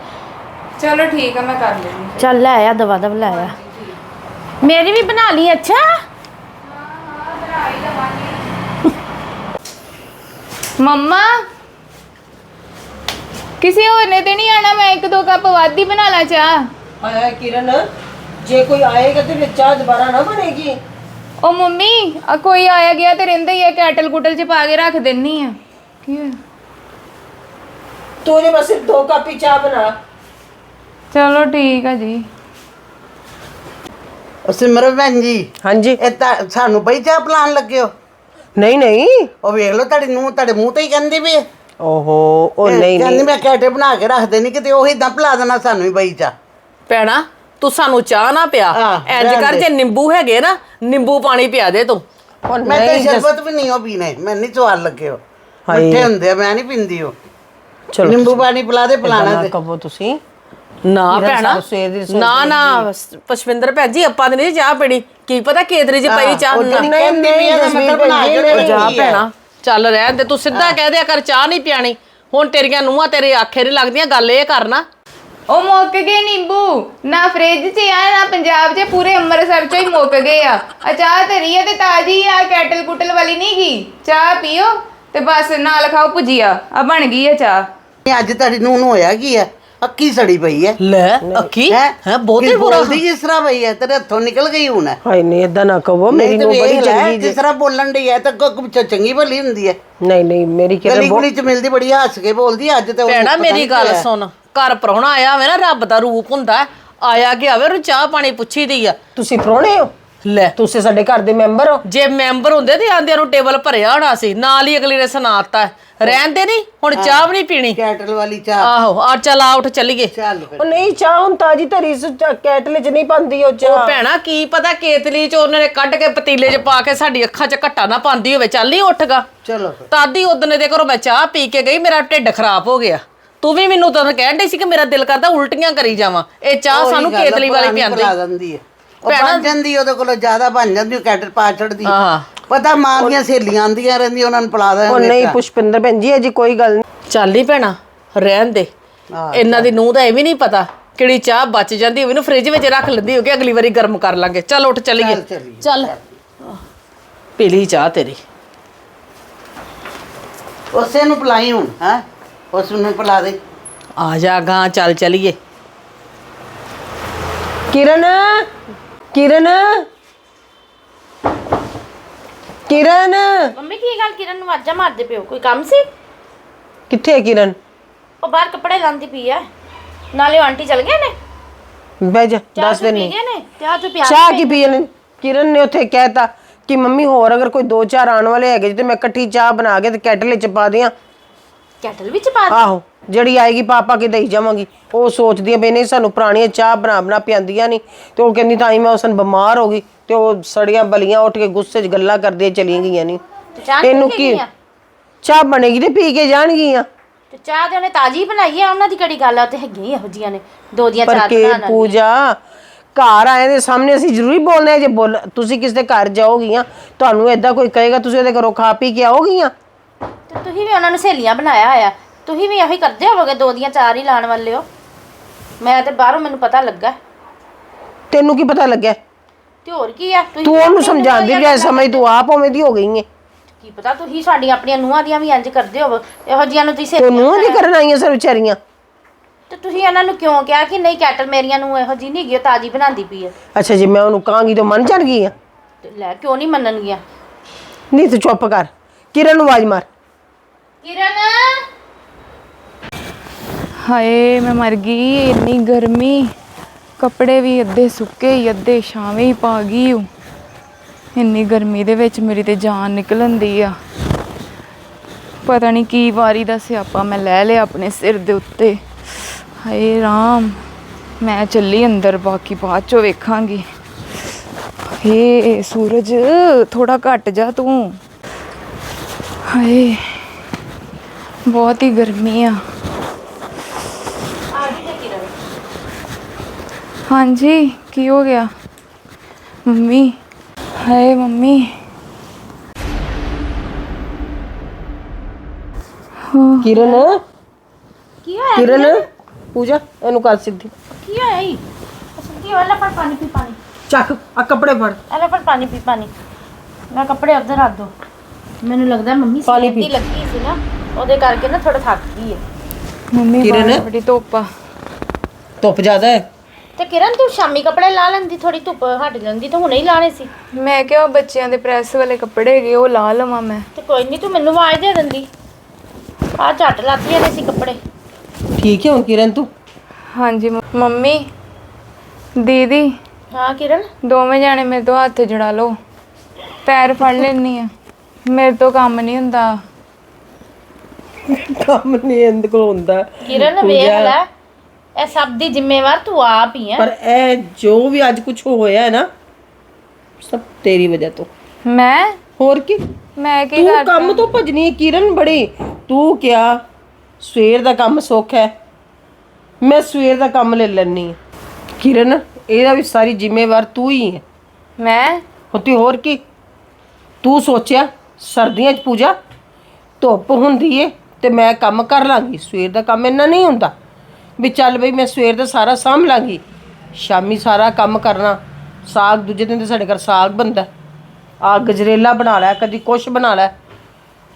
ਚਲੋ ਠੀਕ ਆ ਮੈਂ ਕਰ ਲੈਂਦੀ ਚੱਲ ਲੈ ਆ ਦਵਾ ਦਵ ਲੈ ਆ। ਮੇਰੀ ਵੀ ਬਣਾ ਲਈ ਅੱਛਾ? ਮੰਮਾ ਕਿਸੇ ਹੋਰ ਨੇ ਤੇ ਨਹੀਂ ਆਣਾ ਮੈਂ ਇੱਕ ਦੋ ਕੱਪ ਵੱਧ ਹੀ ਬਣਾ ਲਾ ਚਾਹ। ਆਇਆ ਕਿਰਨ ਜੇ ਕੋਈ ਆਏਗਾ ਤੇ ਫਿਰ ਚਾਹ ਦੁਬਾਰਾ ਨਾ ਬਣੇਗੀ। ਉਹ ਮੰਮੀ ਆ ਕੋਈ ਆਇਆ ਗਿਆ ਤੇ ਰਹਿੰਦਾ ਹੀ ਹੈ ਕੈਟਲ ਕੁਟਲ ਚ ਪਾ ਕੇ ਰੱਖ ਦਿੰਨੀ ਆ। ਕੀ ਹੋਇਆ? ਤੂੰ ਜੇ ਬਸ ਸਿਰਫ ਦੋ ਕੱਪ ਹੀ ਚਾਹ ਬਣਾ। ਚਲੋ ਠੀਕ ਆ ਜੀ। ਸਿਮਰਨ ਭੈਣ ਜੀ ਹਾਂਜੀ। ਇਹ ਤਾਂ ਸਾਨੂੰ ਬਈ ਚਾਹ ਪਲਾਨ ਲੱਗੇ ਹੋ ਨਹੀਂ ਨਹੀਂ। ਉਹ ਵੇਖ ਲਓ ਤੁਹਾਡੇ ਨੂੰ ਤੁਹਾਡੇ ਮੂੰਹ ਤੇ ਹੀ ਕਹਿੰਦੀ ਵੀ ਹੈ। ਓਹੋ ਉਹ ਨਹੀਂ ਕਹਿੰਦੀ ਨਹੀਂ। ਮੈਂ ਕੈਟੇ ਬਣਾ ਕੇ ਰੱਖ ਦੇਣੀ ਕਿਤੇ ਉਹੀ ਤਾਂ ਪਿਲਾ ਦੇਣਾ ਸਾਨੂੰ ਹੀ ਬਈ ਚਾਹ। ਭੈਣਾ ਤੂੰ ਸਾਨੂੰ ਚਾਹ ਨਾ ਪਿਆ। ਹਾਂ, ਇੰਜ ਰਹਿਣ ਕਰ ਦੇ। ਜੇ ਨਿੰਬੂ ਹੈਗੇ ਨਾ ਨਿੰਬੂ ਪਾਣੀ ਪਿਆ ਦੇ ਤੂੰ। ਉਹ ਮੈਂ ਤੇ ਨਹੀਂ ਸ਼ਰਬਤ ਵੀ ਨਹੀਂ ਉਹ ਪੀਣੇ ਮੈਂ ਨਹੀਂ ਸਵਾਦ ਲੱਗੇ ਹੋ ਹਾਏ। ਮਿੱਠੇ ਹੁੰਦੇ ਆ ਮੈਂ ਨਹੀਂ ਪੀਂਦੀ ਉਹ। ਚਲੋ ਨਿੰਬੂ ਪਾਣੀ ਪਿਲਾ ਦੇ ਪਿਲਾਣਾ ਨਾ ਤੇ। ਕਹੋ ਤੁਸੀਂ। ਨਾ ਭੈਣਾ ਸਵੇਰ ਦੀ ਨਾ ਨਾ ਪਸ਼ਵਿੰਦਰ ਭੈਣ ਜੀ ਆਪਾਂ ਨੇ ਨਹੀਂ ਚਾਹ ਪੀਣੀ। ਕੀ ਪਤਾ ਕੇਦਰੀ ਚ ਪਈ ਚਾਹ ਉਹ ਨਾ ਜਿਹੜੀ ਕਹਿੰਦੀ ਵੀ ਆ ਜਸਵੀਰ ਮੈਂ ਬਣਾ ਕੇ ਭੈਣ ਜੀ, ਆ। ਭੈਣਾ ਚੱਲ ਰਹਿਣ ਦੇ ਤੂੰ ਸਿੱਧਾ ਕਹਿ ਦਿਆ ਕਰ ਚਾਹ ਨਹੀਂ ਪਿਆਣੀ। ਹੁਣ ਤੇਰੀਆਂ ਨੂੰਹਾਂ ਤੇਰੇ ਆਖੇ ਨਹੀਂ ਲੱਗਦੀਆਂ ਗੱਲ ਇਹ ਕਰਨਾ ਉਹ ਮੁੱਕ ਗਏ ਨਿੰਬੂ। ਨਾ ਫ੍ਰਿਜ 'ਚ ਆ ਨਾ ਪੰਜਾਬ 'ਚ ਪੂਰੇ ਅੰਮ੍ਰਿਤਸਰ 'ਚੋਂ ਹੀ ਮੁੱਕ ਗਏ ਆ। ਆ ਚਾਹ ਧਰੀ ਆ ਤੇ ਤਾਜੀ ਆ ਕੈਟਲ ਕੁਟਲ ਵਾਲੀ ਨਹੀਂ ਗਈ ਚਾਹ ਪੀਓ ਤੇ ਬਸ ਨਾਲ ਖਾਓ ਭੁਜੀਆ। ਆ ਬਣ ਗਈ ਆ ਚਾਹ। ਅੱਜ ਤੁਹਾਡੀ ਨੂੰ ਨੂੰ ਹੋਇਆ ਕੀ ਹੈ ਅੱਕੀ ਸੜੀ ਪਈ ਹੈ ਲੈ ਅੱਖੀ ਹੈ? ਬਹੁਤੇ ਕਿ ਬੁਰਾ। ਬੋਲਦੀ ਜਿਸ ਤਰ੍ਹਾਂ ਪਈ ਹੈ ਤੇਰੇ ਹੱਥੋਂ ਨਿਕਲ ਗਈ ਹੁਣ। ਹਾਏ ਨਹੀਂ ਇਦਾਂ ਨਾ ਕਹੋ। ਮੇਰੀ ਨੂੰ ਬੜੀ ਚੰਗੀ ਜਿਸ ਤਰ੍ਹਾਂ ਬੋਲਣ ਦੀ ਹੈ ਤਾਂ ਕੁਝ ਚੰਗੀ ਭਲੀ ਹੁੰਦੀ ਹੈ ਨਹੀਂ ਨਹੀਂ ਮੇਰੀ ਗਲੀ ਗੁਲੀ ਚ ਮਿਲਦੀ ਬੜੀ ਹੱਸ ਕੇ ਬੋਲਦੀ ਹੈ, ਅੱਜ ਤੇ ਉਹਨੂੰ ਭੈਣਾ ਪਤਾ ਮੇਰੀ ਨਹੀਂ ਗੱਲ। ਸੁਣ। ਘਰ ਪ੍ਰਾਹੁਣਾ ਆਇਆ ਹੋਵੇ ਨਾ ਰੱਬ ਦਾ ਰੂਪ ਹੁੰਦਾ ਹੈ। ਆਇਆ ਗਿਆ ਹੋਵੇ ਉਹਨੂੰ ਚਾਹ ਪਾਣੀ ਪੁੱਛੀ ਦੀ ਆ। ਤੁਸੀਂ ਪ੍ਰਾਹੁਣੇ ਹੋ? ਲੈ ਤੁਸੀਂ ਸਾਡੇ ਘਰ ਦੇ ਮੈਂਬਰ ਹੋ। ਜੇ ਮੈਂਬਰ ਹੁੰਦੇ ਤੇ ਆਂਦਿਆਂ ਨੂੰ ਟੇਬਲ ਭਰਿਆ ਹੋਣਾ ਸੀ ਨਾਲ ਹੀ ਅਗਲੀ ਨੇ ਸੁਣਾਤਾ। ਰਹਿਣ ਦੇ ਨਹੀਂ ਹੁਣ ਚਾਹ ਵੀ ਨਹੀਂ ਪੀਣੀ। ਕੈਟਲ ਵਾਲੀ ਚਾਹ। ਆਹੋ ਆ ਚੱਲ ਆ ਉੱਠ ਚੱਲੀਏ। ਚੱਲ ਫਿਰ। ਉਹ ਨਹੀਂ ਚਾਹ ਹੁਣ ਤਾਜੀ ਧਰੀ ਸੁ ਕੈਟਲ ਚ ਨਹੀਂ ਪਾਉਂਦੀ ਉਹ ਉਹ ਚਾਹ ਭੈਣਾ ਕੀ ਪਤਾ ਕੇਤਲੀ ਚ ਉਹਨਾਂ ਨੇ ਕੱਢ ਕੇ ਪਤੀਲੇ ਚ ਪਾ ਕੇ ਸਾਡੀ ਅੱਖਾਂ ਚ ਘੱਟਾ ਨਾ ਪਾਉਂਦੀ ਹੋਵੇ। ਚੱਲ ਨਹੀਂ ਉੱਠਗਾ ਚਲੋ ਫਿਰ। ਤਾਦੀ ਉਦਨੇ ਦੇ ਘਰੋਂ ਮੈਂ ਚਾਹ ਪੀ ਕੇ ਗਈ ਮੇਰਾ ਢਿੱਡ ਖਰਾਬ ਹੋ ਗਿਆ। ਤੂੰ ਵੀ ਮੈਨੂੰ ਤਾਂ ਕਹਿਣ ਡਈ ਸੀ ਕਿ ਮੇਰਾ ਦਿਲ ਕਰਦਾ ਉਲਟੀਆਂ ਕਰੀ ਜਾਵਾਂ। ਇਹ ਚਾਹ ਸਾਨੂੰ ਕੇਤਲੀ ਵਾਲੀ ਪਿਆਂਦੀ ਦਿੰਦੀ ਹੈ। ਉਹ ਬਣ ਜਾਂਦੀ ਉਹਦੇ ਕੋਲੋਂ ਜ਼ਿਆਦਾ ਬਣ ਜਾਂਦੀ ਉਹ ਕੈਟਲ ਪਾ ਛੱਡਦੀ ਹਾਂ। ਪਤਾ ਮਾਂ ਦੀਆਂ ਸਹੇਲੀਆਂ ਆਂਦੀਆਂ ਰਹਿੰਦੀਆਂ ਉਹਨਾਂ ਨੂੰ ਪਿਲਾ ਉਹ ਦਿੰਦੇ ਨਹੀਂ ਪੁਸ਼ਪਿੰਦਰ ਭੈਣ ਜੀ ਅਜੀ ਕੋਈ ਗੱਲ ਨਹੀਂ। ਚੱਲ ਹੀ ਭੈਣਾ ਰਹਿਣ ਦੇ। ਇਹਨਾਂ ਦੀ ਨੂੰਹ ਦਾ ਇਹ ਵੀ ਨਹੀਂ ਪਤਾ ਕਿਹੜੀ ਚਾਹ ਬਚ ਜਾਂਦੀ ਹੋਵੇ ਇਹਨੂੰ ਫ੍ਰਿਜ ਵਿੱਚ ਰੱਖ ਲੈਂਦੀ ਹੋਵੇ ਅਗਲੀ ਵਾਰੀ ਗਰਮ ਕਰ ਲਾਂਗੇ। ਚੱਲ ਉੱਠ ਚੱਲੀਏ। ਚੱਲੀਏ, ਚੱਲ। ਪੀ ਲਈ ਚਾਹ ਤੇਰੀ। ਉਸੇ ਨੂੰ ਪਿਲਾਈ ਹੁਣ ਹੈ? ਉਸ ਨੂੰ ਪਿਲਾ ਦੇ। ਆ ਜਾ ਗਾਂ ਚੱਲ ਚਲੀਏ। ਕਿਰਨ! ਕਿਰਨ? ਕਿਰਨ? ਮੰਮੀ ਕੀ ਗੱਲ ਕਿਰਨ ਨੂੰ ਆਵਾਜ਼ਾਂ ਮਾਰਦੇ ਪਿਓ ਕੋਈ ਕੰਮ ਸੀ? ਕਿੱਥੇ ਹੈ ਕਿਰਨ? ਉਹ ਬਾਹਰ ਕੱਪੜੇ ਲਾਂਦੀ ਪਈ ਐ ਨਾਲੇ ਉਹ ਆਂਟੀ ਚਲ ਗਏ ਨੇ? ਬਹਿ ਜਾ ਚਾਹ ਦੱਸ ਚੂਹ ਦੇ ਪੀ ਨਹੀਂ ਗਏ ਨੇ? ਚਾਹ ਤੂੰ ਪਿਆ ਚਾਹ ਕੀ ਪੀ ਲੈਣ ਕਿਰਨ ਨੇ ਉੱਥੇ ਕਹਿਤਾ ਕਿ ਮੰਮੀ ਹੋਰ ਅਗਰ ਕੋਈ ਦੋ ਚਾਰ ਆਉਣ ਵਾਲੇ ਹੈਗੇ ਜੀ ਤੇ ਮੈਂ ਇਕੱਠੀ ਚਾਹ ਬਣਾ ਕੇ ਤੇ ਕੈਟਲ ਵਿੱਚ ਪਾ ਦਿਆਂ। ਕੈਟਲ ਵਿੱਚ ਪਾ ਦੇ। ਆਹੋ ਜਿਹੜੀ ਆਏਗੀ ਪਾਪਾ ਕੇ ਦੇਈ ਜਾਵਾਂਗੀ। ਉਹ ਸੋਚਦੀ ਆ ਬਈ ਨਹੀਂ ਸਾਨੂੰ ਪੁਰਾਣੀਆਂ ਚਾਹ ਬਣਾ ਬਣਾ ਪਿਆਂਦੀਆਂ ਨਹੀਂ ਤੇ ਉਹ ਕਹਿੰਦੀ ਤਾਂ ਹੀ ਮੈਂ ਉਸ ਦਿਨ ਬਿਮਾਰ ਹੋ ਗਈ। ਤੇ ਉਹ ਸੜੀਆਂ ਬਲੀਆਂ ਉੱਠ ਕੇ ਗੁੱਸੇ 'ਚ ਗੱਲਾਂ ਕਰਦੀਆਂ ਚਲੀਆਂ ਗਈਆਂ ਨਹੀਂ ਚਾਹ ਇਹਨੂੰ ਕੀ? ਕੇ ਗਈਆਂ? ਚਾਹ ਬਣੇਗੀ ਤੇ ਪੀ ਕੇ ਜਾਣਗੀਆਂ। ਤੇ ਚਾਹ ਤੇ ਉਹਨੇ ਤਾਜੀ ਬਣਾਈ ਆ ਉਹਨਾਂ ਦੀ ਕਿਹੜੀ ਗੱਲ ਆ? ਉਹ ਤੇ ਹੈਗੀਆਂ ਹੀ ਇਹੋ ਜੀਆਂ ਨੇ ਦੋ ਦੀਆਂ ਪਰ ਚਾਰ ਕੇ ਬਣਾ। ਪੂਜਾ ਘਰ ਆਏ ਦੇ ਸਾਹਮਣੇ ਅਸੀਂ ਜ਼ਰੂਰੀ ਬੋਲਦੇ ਹਾਂ ਜੇ ਬੋਲ ਤੁਸੀਂ ਕਿਸੇ ਦੇ ਘਰ ਜਾਓਗੀਆਂ ਤੁਹਾਨੂੰ ਐਦਾਂ ਕੋਈ ਕਹੇਗਾ ਤੁਸੀਂ ਉਹਦੇ ਘਰੋਂ ਖਾ ਪੀ ਕੇ ਆਓਗੀਆਂ? ਤੇ ਤੁਸੀਂ ਵੀ ਉਹਨਾਂ ਨੂੰ ਸਹੇਲੀਆਂ ਬਣਾਇਆ ਹੋਇਆ। ਤੁਸੀਂ ਵੀ ਇਹੋ ਹੀ ਕਰਦੇ ਹੋਵੋਗੇ ਦੋ ਦੀਆਂ ਚਾਰ ਹੀ ਲਾਣ ਵਾਲੇ ਹੋ। ਮੈਂ ਤੇ ਬਾਹਰੋਂ ਮੈਨੂੰ ਪਤਾ ਲੱਗਾ। ਤੈਨੂੰ ਕੀ ਪਤਾ ਲੱਗਿਆ? ਤੇ ਹੋਰ ਕੀ ਆ? ਤੁਸੀਂ ਤੂੰ ਉਹਨੂੰ ਸਮਝਾਉਂਦੀ ਵੀ ਐ ਸਮਝ ਤੂੰ ਆਪ ਉਵੇਂ ਦੀ ਹੋ ਗਈ ਹੈ ਕੀ ਪਤਾ ਤੁਸੀਂ ਸਾਡੀਆਂ ਆਪਣੀਆਂ ਨੂੰਹਾਂ ਦੀਆਂ ਵੀ ਇੰਜ ਕਰਦੇ ਹੋ ਇਹੋ ਜੀਆਂ ਨੂੰ ਤੁਸੀਂ ਤੇ ਨੂੰਹ ਦੀ ਕਰਨ ਆਈਆਂ ਸਰ ਵਿਚਾਰੀਆਂ। ਤੇ ਤੁਸੀਂ ਇਹਨਾਂ ਨੂੰ ਕਿਉਂ ਕਿਹਾ ਕਿ ਨਹੀਂ ਕੈਟਲ ਮੇਰੀਆਂ ਨੂੰ ਇਹੋ ਜੀ ਨਹੀਂ ਗਈ ਤਾਜੀ ਬਣਾਉਂਦੀ ਪਈ ਹੈ ਅੱਛਾ ਜੀ ਮੈਂ ਉਹਨੂੰ ਕਹਾਂਗੀ ਤਾਂ ਮੰਨ ਜਾਣ ਗਈ ਆ ਤੇ ਲੈ ਕਿਉਂ ਨਹੀਂ ਮੰਨਣਗੀਆਂ? ਨਹੀਂ ਤੂੰ ਚੁੱਪ ਕਰ। ਕਿਰਨ ਨੂੰ ਆਵਾਜ਼ ਮਾਰ। ਕਿਰਨ? ਹਾਏ ਮੈਂ ਮਰ ਗਈ ਇੰਨੀ ਗਰਮੀ। ਕੱਪੜੇ ਵੀ ਅੱਧੇ ਸੁੱਕੇ ਹੀ ਅੱਧੇ ਛਾਵੇਂ ਹੀ ਪਾ ਗਈ ਹੂੰ। ਇੰਨੀ ਗਰਮੀ ਦੇ ਵਿੱਚ ਮੇਰੀ ਤੇ ਜਾਨ ਨਿਕਲਣ ਦੀ ਆ। ਪਤਾ ਨਹੀਂ ਕੀ ਵਾਰੀ ਦਾ ਸਿਆਪਾ ਮੈਂ ਲੈ ਲਿਆ ਆਪਣੇ ਸਿਰ ਦੇ ਉੱਤੇ। ਹਾਏ ਰਾਮ। ਮੈਂ ਚੱਲੀ ਅੰਦਰ ਬਾਕੀ ਬਾਅਦ ਚੋਂ ਵੇਖਾਂਗੀ। ਹੇ ਸੂਰਜ ਥੋੜਾ ਘਟ ਜਾ ਤੂੰ। ਹਾਏ ਬਹੁਤ ਹੀ ਗਰਮੀ ਆ ਹਾਂਜੀ ਕੀ ਹੋ ਗਿਆ ਮੰਮੀ ਹਾਏ ਮੰਮੀ ਕਿਰਨ ਕੀ ਹੋਇਆ ਕਿਰਨ ਪੂਜਾ ਇਹਨੂੰ ਕਰ ਸਿੱਧੀ ਕੀ ਹੋਇਆ ਈ ਕੀ ਵਾਲਾ ਪਰ ਪਾਣੀ ਪੀ ਪਾਣੀ ਚੱਕ ਆ ਕੱਪੜੇ ਫੜ ਅਲੇ ਪਰ ਪਾਣੀ ਪੀ ਪਾਣੀ ਮੈਂ ਕੱਪੜੇ ਉੱਧਰ ਰੱਖ ਦੋ ਮੈਨੂੰ ਲੱਗਦਾ ਮੰਮੀ ਦੀ ਪੀ। ਲੱਗੀ ਸੀ ਨਾ ਉਹਦੇ ਕਰਕੇ ਨਾ ਥੋੜਾ ਥੱਕ ਗਈ ਹੈ। ਮੰਮੀ ਕਿਰਨ? ਬਾਹਰ ਬੜੀ ਧੁੱਪ ਆ। ਧੁੱਪ ਜ਼ਿਆਦਾ ਹੈ? ਤੇ ਕਿਰਨ ਤੂੰ ਸ਼ਾਮੀ ਕੱਪੜੇ ਲਾ ਲੈਂਦੀ ਥੋੜੀ ਧੁੱਪ ਹਟ ਜਾਂਦੀ ਤਾਂ ਹੁਣੇ ਹੀ ਲਾਣੇ ਸੀ। ਮੈਂ ਕਿਹਾ ਉਹ ਬੱਚਿਆਂ ਦੇ ਪ੍ਰੈਸ ਵਾਲੇ ਕੱਪੜੇ ਹੈਗੇ ਉਹ ਲਾ ਲਵਾਂ ਮੈਂ। ਤੇ ਕੋਈ ਨਹੀਂ ਤੂੰ ਮੈਨੂੰ ਆਵਾਜ਼ ਦੇ ਦਿੰਦੀ। ਆ ਝੱਟ ਲਾਤੀਆਂ ਨੇ ਸੀ ਕੱਪੜੇ। ਠੀਕ ਹੈ ਹੁਣ ਕਿਰਨ ਤੂੰ? ਹਾਂਜੀ ਮੰਮ- ਮੰਮੀ ਦੀਦੀ। ਹਾਂ ਕਿਰਨ? ਦੋਵੇਂ ਜਾਣੇ ਮੇਰੇ ਤੋਂ ਹੱਥ ਜੜਾ ਲਓ। ਪੈਰ ਫੜ ਲੈਣੀ ਆ ਮੇਰੇ ਤੋਂ ਕੰਮ ਨਹੀਂ ਹੁੰਦਾ। ਕੰਮ ਨਹੀਂ ਇਹਦੇ ਕੋਲ ਹੁੰਦਾ। ਕਿਰਨ ਵੇਖ ਲੈ ਇਹ ਸਭ ਦੀ ਜ਼ਿੰਮੇਵਾਰ ਤੂੰ ਆਪ ਹੀ ਹੈ ਪਰ ਇਹ ਜੋ ਵੀ ਅੱਜ ਕੁਝ ਹੋਇਆ ਹੈ ਨਾ ਸਭ ਤੇਰੀ ਵਜ੍ਹਾ ਤੋਂ। ਮੈਂ? ਹੋਰ ਕੀ? ਮੈਂ ਕੀ ਤੂੰ ਕਰ ਕੰਮ ਤੋਂ ਭਜਣੀ ਹੈ ਕਿਰਨ ਬੜੀ। ਤੂੰ ਕਿਹਾ ਸਵੇਰ ਦਾ ਕੰਮ ਸੁੱਖ ਹੈ। ਮੈਂ ਸਵੇਰ ਦਾ ਕੰਮ ਲੈ ਲੈਣੀ ਕਿਰਨ ਇਹਦਾ ਵੀ ਸਾਰੀ ਜ਼ਿੰਮੇਵਾਰ ਤੂੰ ਹੀ ਹੈ। ਮੈਂ? ਹੋਤੀ ਹੋਰ ਕੀ? ਤੂੰ ਸੋਚਿਆ ਸਰਦੀਆਂ 'ਚ ਪੂਜਾ, ਧੁੱਪ ਹੁੰਦੀ ਏ ਤੇ ਮੈਂ ਕੰਮ ਕਰ ਲਾਂਗੀ। ਸਵੇਰ ਦਾ ਕੰਮ ਇੰਨਾ ਨਹੀਂ ਹੁੰਦਾ ਵੀ ਚੱਲ ਬਈ ਮੈਂ ਸਵੇਰ ਦਾ ਸਾਰਾ ਸਾਂਭ ਲਾਂਗੀ। ਸ਼ਾਮੀ ਸਾਰਾ ਕੰਮ ਕਰਨਾ, ਸਾਗ ਦੂਜੇ ਦਿਨ ਤੇ ਸਾਡੇ ਘਰ ਸਾਗ ਬਣਦਾ। ਆ ਗਜਰੇਲਾ ਬਣਾ ਲਿਆ, ਕਦੀ ਕੁਛ ਬਣਾ ਲਿਆ।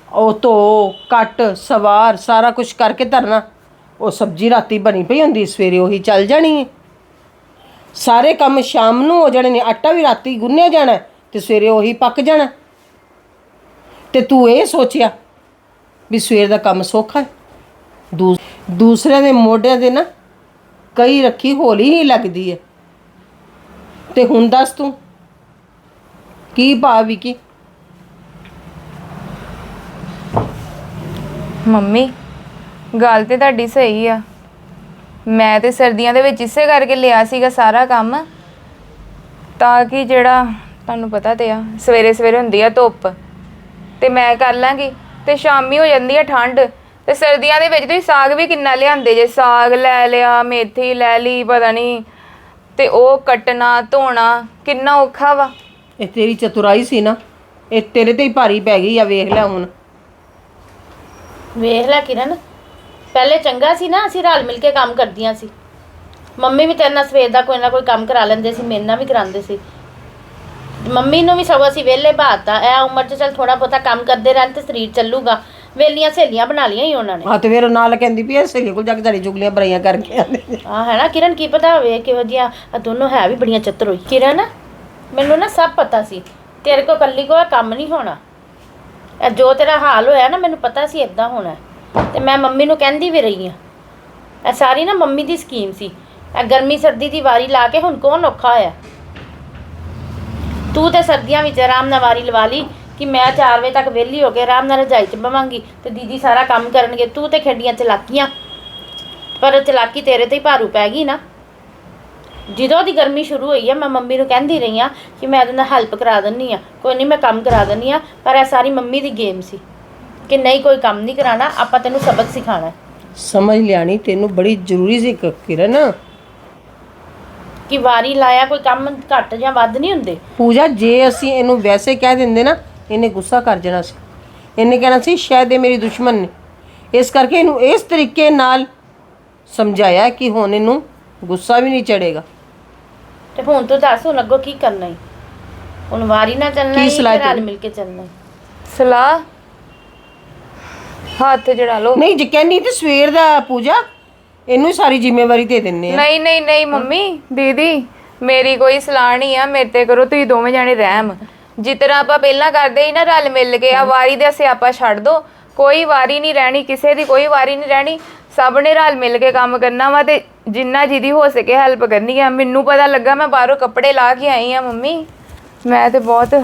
ਉਹ ਧੋ, ਕੱਟ, ਸਵਾਰ, ਸਾਰਾ ਕੁਝ ਕਰਕੇ ਧਰਨਾ। ਉਹ ਸਬਜ਼ੀ ਰਾਤੀ ਬਣੀ ਪਈ ਹੁੰਦੀ, ਸਵੇਰੇ ਉਹੀ ਚੱਲ ਜਾਣੀ ਹੈ ਸਾਰੇ ਕੰਮ ਸ਼ਾਮ ਨੂੰ ਹੋ ਜਾਣੇ ਨੇ, ਆਟਾ ਵੀ ਰਾਤੀ ਗੁੰਨਿਆ ਜਾਣਾ ਹੈ ਤੇ ਸਵੇਰੇ ਉਹੀ ਪੱਕ ਜਾਣਾ। ਤੇ ਤੂੰ ਇਹ ਸੋਚਿਆ ਵੀ ਸਵੇਰ ਦਾ ਕੰਮ ਸੌਖਾ ਹੈ। ਦੂਸ- ਦੂਸਰਿਆਂ ਦੇ ਮੋਢਿਆਂ ਦੇ ਨਾ ਕਈ ਰੱਖੀ ਹੌਲੀ ਹੀ ਲੱਗਦੀ ਹੈ। ਤੇ ਹੁਣ ਦੱਸ ਤੂੰ, ਕੀ ਭਾਵ ਵੀ ਮੰਮੀ, ਗੱਲ ਤੇ ਤੁਹਾਡੀ ਸਹੀ ਆ। ਮੈਂ ਤੇ ਸਰਦੀਆਂ ਦੇ ਵਿੱਚ ਇਸੇ ਕਰਕੇ ਲਿਆ ਸੀਗਾ ਸਾਰਾ ਕੰਮ। ਤਾਂ ਕਿ ਜਿਹੜਾ ਤੁਹਾਨੂੰ ਪਤਾ ਤੇ ਆ ਸਵੇਰੇ ਸਵੇਰੇ ਹੁੰਦੀ ਆ ਧੁੱਪ। ਤੇ ਮੈਂ ਕਰ ਲਾਂਗੀ। ਤੇ ਸ਼ਾਮੀ ਹੋ ਜਾਂਦੀ ਆ ਠੰਡ। ਤੇ ਸਰਦੀਆਂ ਦੇ ਵਿੱਚ ਤੁਸੀਂ ਸਾਗ ਵੀ ਕਿੰਨਾ ਲਿਆਂਦੇ ਜੇ? ਸਾਗ ਲੈ ਲਿਆ ਮੇਥੀ ਲੈ ਲਈ ਪਤਾ ਨਹੀਂ ਤੇ ਉਹ ਕੱਟਣਾ ਧੋਣਾ ਕਿੰਨਾ ਔਖਾ ਵਾ। ਇਹ ਤੇਰੀ ਚਤੁਰਾਈ ਸੀ ਨਾ। ਇਹ ਤੇਰੇ ਤੇ ਹੀ ਭਾਰੀ ਪੈ ਗਈ ਆ ਵੇਖ ਲੈ ਹੁਣ। ਵੇਖ ਲੈ ਕਿਰਨ। ਪਹਿਲੇ ਚੰਗਾ ਸੀ ਨਾ ਅਸੀਂ ਰਲ ਮਿਲ ਕੇ ਕੰਮ ਕਰਦੀਆਂ ਸੀ। ਮੰਮੀ ਵੀ ਤੇਰੇ ਨਾਲ ਸਵੇਰ ਦਾ ਕੋਈ ਨਾ ਕੋਈ ਕੰਮ ਕਰਾ ਲੈਂਦੇ ਸੀ ਮੇਰੇ ਨਾਲ ਵੀ ਕਰਾਉਂਦੇ ਸੀ। ਮੰਮੀ ਨੂੰ ਵੀ ਸਗੋਂ ਅਸੀਂ ਵਿਹਲੇ ਬਾਤਾ ਇਹ ਉਮਰ 'ਚ ਚਲ ਥੋੜਾ ਬਹੁਤਾ ਕੰਮ ਕਰਦੇ ਰਹਿਣ ਤੇ ਸਰੀਰ ਚੱਲੂਗਾ। ਵੇਲੀਆਂ ਸਹੇਲੀਆਂ ਬਣਾ ਲਈਆਂ ਹੀ ਉਹਨਾਂ ਨੇ। ਹਾਂ ਤੇ ਫਿਰ ਨਾਲ ਕਹਿੰਦੀ ਵੀ ਇਹ ਸਹੇਲੀ ਕੋਲ ਜਾ ਕੇ ਸਾਡੀ ਚੁਗਲੀਆਂ ਬਰਾਈਆਂ ਕਰਕੇ ਆਉਂਦੇ ਨੇ। ਆ ਹੈ ਨਾ? ਕਿਰਨ ਕੀ ਪਤਾ ਹੋਵੇ ਕਿਹੋ ਜਿਹੀਆਂ ਆ ਦੋਨੋਂ ਹੈ ਵੀ ਬੜੀਆਂ ਚਤਰ ਹੋਈ। ਕਿਰਨ ਮੈਨੂੰ ਨਾ ਸਭ ਪਤਾ ਸੀ। ਤੇਰੇ ਕੋ ਕੱਲੀ ਕੋ ਇਹ ਕੰਮ ਨਹੀਂ ਹੋਣਾ। ਇਹ ਜੋ ਤੇਰਾ ਹਾਲ ਹੋਇਆ ਨਾ ਮੈਨੂੰ ਪਤਾ ਸੀ ਇਦਾਂ ਹੋਣਾ। ਤੇ ਮੈਂ ਮੰਮੀ ਨੂੰ ਕਹਿੰਦੀ ਵੀ ਰਹੀ ਆ ਇਹ ਸਾਰੀ ਨਾ ਮੰਮੀ ਦੀ ਸਕੀਮ ਸੀ। ਇਹ ਗਰਮੀ ਸਰਦੀ ਦੀ ਵਾਰੀ ਲਾ ਕੇ ਹੁਣ ਕੌਣ ਔਖਾ ਹੋਇਆ? ਤੂੰ ਤੇ ਸਰਦੀਆਂ ਵਿੱਚ ਆਰਾਮ ਨਾਲ ਵਾਰੀ ਲਵਾ ਲਈ ਕਿ ਮੈਂ 4 ਵਜੇ ਤੱਕ ਵਿਹਲੀ ਹੋ ਕੇ ਆਰਾਮ ਨਾਲ ਰਜਾਈ 'ਚ ਬਵਾਂਗੀ ਤੇ ਦੀਦੀ ਸਾਰਾ ਕੰਮ ਕਰਨਗੇ, ਤੂੰ ਤੇ ਖੇਡੀਆਂ ਚਲਾਕੀਆਂ। ਪਰ ਚਲਾਕੀ ਤੇਰੇ ਤੇ ਹੀ ਭਾਰੂ ਪੈ ਗਈ ਨਾ। ਜਦੋਂ ਦੀ ਗਰਮੀ ਸ਼ੁਰੂ ਹੋਈ ਹੈ ਮੈਂ ਮੰਮੀ ਨੂੰ ਕਹਿੰਦੀ ਰਹੀ ਆ ਕਿ ਮੈਂ ਇਹਦੇ ਨਾਲ ਹੈਲਪ ਕਰਾ ਦਿੰਨੀ ਆ ਕੋਈ ਨਹੀਂ ਮੈਂ ਕੰਮ ਕਰਾ ਦਿੰਨੀ ਆ ਪਰ ਇਹ ਸਾਰੀ ਮੰਮੀ ਦੀ ਗੇਮ ਸੀ ਕਿ ਨਹੀਂ, ਕੋਈ ਕੰਮ ਨਹੀਂ ਕਰਾਣਾ ਆਪਾਂ ਤੈਨੂੰ ਸਬਕ ਸਿਖਾਣਾ ਸਮਝ ਲਿਆਣੀ ਤੈਨੂੰ ਬੜੀ ਜ਼ਰੂਰੀ ਸੀ ਕ- ਕਿਰਨ। ਕਿ ਵਾਰੀ ਲਾਇਆ ਕੋਈ ਕੰਮ ਘੱਟ ਜਾਂ ਵੱਧ ਨਹੀਂ ਹੁੰਦੇ। ਪੂਜਾ ਜੇ ਅਸੀਂ ਇਹਨੂੰ ਵੈਸੇ ਕਹਿ ਦਿੰਦੇ ਨਾ ਇਹਨੇ ਗੁੱਸਾ ਕਰ ਜਾਣਾ ਸੀ। ਇਹਨੇ ਕਹਿਣਾ ਸੀ ਸ਼ਾਇਦ ਇਹ ਮੇਰੀ ਦੁਸ਼ਮਣ ਨੇ। ਇਸ ਕਰਕੇ ਇਹਨੂੰ ਇਸ ਤਰੀਕੇ ਨਾਲ ਸਮਝਾਇਆ ਕਿ ਹੁਣ ਇਹਨੂੰ ਗੁੱਸਾ ਵੀ ਨਹੀਂ ਚੜੇਗਾ ਤੇ ਹੁਣ ਤੂੰ ਦੱਸ ਹੁਣ ਅੱਗੋਂ ਕੀ ਕਰਨਾ ਹੈ ਹੁਣ ਵਾਰੀ ਨਾਲ ਚੱਲਣਾ ਕੀ ਹੈ ਸਲਾਹ? ਮਿਲ ਕੇ ਚੱਲਣਾ ਹੈ ਸਲਾਹ? ਹੱਥ ਜੜਾ ਲਓ। ਨਹੀਂ ਜੇ ਕਹਿੰਦੀ ਤੇ ਸਵੇਰ ਦਾ ਪੂਜਾ। ਇਹਨੂੰ ਹੀ ਸਾਰੀ ਜ਼ਿੰਮੇਵਾਰੀ ਦੇ ਦਿੰਨੇ ਆ। ਨਹੀਂ ਨਹੀਂ ਨਹੀਂ ਮੰਮੀ ਦੀਦੀ ਮੇਰੀ ਕੋਈ ਸਲਾਹ ਨਹੀਂ ਆ ਮੇਰੇ ਤੇ ਕਰੋ ਤੁਸੀਂ ਦੋਵੇਂ ਜਾਣੇ ਰਹਿਮ। ਜਿਸ ਤਰ੍ਹਾਂ ਆਪਾਂ ਪਹਿਲਾਂ ਕਰਦੇ ਸੀ ਨਾ ਰਲ ਮਿਲ ਕੇ ਆ ਵਾਰੀ ਦੇ ਸਿਆਪਾ ਛੱਡ ਦੋ। ਕੋਈ ਵਾਰੀ ਨਹੀਂ ਰਹਿਣੀ ਕਿਸੇ ਦੀ ਕੋਈ ਵਾਰੀ ਨਹੀਂ ਰਹਿਣੀ। ਸਭ ਨੇ ਰਲ ਮਿਲ ਕੇ ਕੰਮ ਕਰਨਾ ਵਾ ਤੇ ਜਿੰਨਾ ਜਿਹਦੀ ਹੋ ਸਕੇ ਹੈਲਪ ਕਰਨੀ ਆ। ਮੈਨੂੰ ਪਤਾ ਲੱਗਾ ਮੈਂ ਬਾਹਰੋਂ ਕੱਪੜੇ ਲਾ ਕੇ ਆਈ ਆ ਮੰਮੀ। ਮੈਂ ਤੇ ਬਹੁਤ